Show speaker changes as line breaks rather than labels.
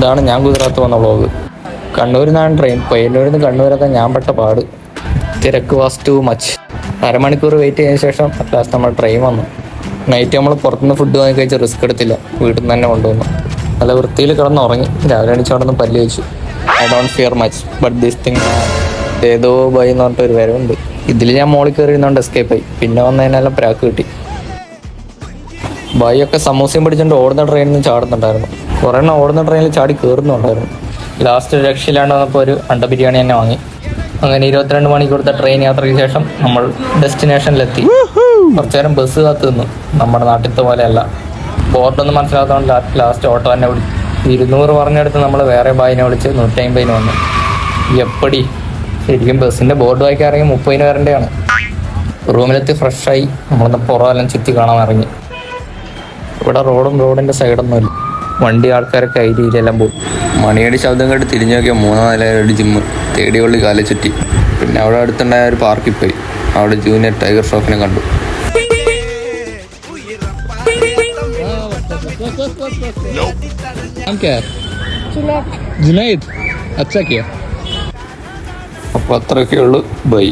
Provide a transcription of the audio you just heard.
ഇതാണ് ഞാൻ ഗുജറാത്ത് വന്ന വ്ളോഗ് കണ്ണൂരിൽ നിന്നാണ് ട്രെയിൻ പയ്യന്നൂരിൽ നിന്ന് കണ്ണൂരെത്താൻ ഞാൻ പെട്ട പാട്. തിരക്ക് വാസ് ടു മച്ച് അരമണിക്കൂർ വെയിറ്റ് ചെയ്തതിന് ശേഷം അറ്റ്ലാസ്റ്റ് നമ്മൾ ട്രെയിൻ വന്നു. നൈറ്റ് നമ്മൾ പുറത്തുനിന്ന് ഫുഡ് വാങ്ങി കഴിച്ച് റിസ്ക് എടുത്തില്ല. വീട്ടിൽ നിന്ന് തന്നെ കൊണ്ടുവന്നു. നല്ല വൃത്തിയിൽ കിടന്ന് ഉറങ്ങി രാവിലെ അണിച്ച് അവിടെ നിന്ന് പല്ല് വെച്ചു I don't fear much but this thing ഏതോ ബൈ എന്ന് പറഞ്ഞിട്ട് ഒരു വരവുണ്ട്. ഇതിൽ ഞാൻ മോളിൽ കയറി ഇരുന്നുകൊണ്ട് എസ്കേപ്പ് ആയി. പിന്നെ വന്നതിനെല്ലാം പ്രാക്ക് കിട്ടി. ബൈയൊക്കെ സമൂസയും പിടിച്ചുകൊണ്ട് ഓടുന്ന ട്രെയിനിൽ നിന്ന് ചാടുന്നുണ്ടായിരുന്നു. കുറേ എണ്ണം ഓടുന്ന ട്രെയിനിൽ ചാടി കയറുന്നുണ്ടായിരുന്നു ലാസ്റ്റ് രക്ഷയിലാണ്ട് വന്നപ്പോൾ ഒരു അണ്ട ബിരിയാണി തന്നെ വാങ്ങി. അങ്ങനെ ഇരുപത്തിരണ്ട് മണിക്കൂറത്തെ ട്രെയിൻ യാത്രയ്ക്ക് ശേഷം നമ്മൾ ഡെസ്റ്റിനേഷനിലെത്തി കുറച്ചു നേരം ബസ് കാത്തു നിന്നു. നമ്മുടെ നാട്ടിലത്തെ പോലെയല്ല. ബോർഡൊന്നും മനസ്സിലാത്തതുകൊണ്ട് ലാസ്റ്റ് ഓട്ടോ തന്നെ വിളിച്ചു ഇരുന്നൂറ് പറഞ്ഞെടുത്ത് നമ്മൾ വേറെ ബായിനെ വിളിച്ച് നൂറ്റമ്പതിന് വന്നു. എപ്പടി? ശരിക്കും ബസ്സിന്റെ ബോർഡ് വായിക്കാൻ ഇറങ്ങി മുപ്പതിന് വരേണ്ടതാണ്. റൂമിലെത്തി ഫ്രഷായി നമ്മളൊന്ന് പുറമെല്ലാം ചുറ്റി കാണാൻ ഇറങ്ങി. ഇവിടെ റോഡും റോഡിന്റെ സൈഡൊന്നും ഇല്ല. വണ്ടി ആൾക്കാരൊക്കെ ഐ പോയി പോകും.
മണിയടി ശബ്ദം കേട്ട് തിരിഞ്ഞു നോക്കിയ മൂന്നാം നിലയുടെ ജിമ്മ്. തേടിയുള്ളി കാലെ ചുറ്റി. പിന്നെ അവിടെ അടുത്തുണ്ടായ ഒരു പാർക്കിൽ പോയി. അവിടെ ജൂനിയർ ടൈഗർ ഷോപ്പിനെ കണ്ടു.
അപ്പോൾ അത്രയൊക്കെ ഉള്ളൂ. ബൈ.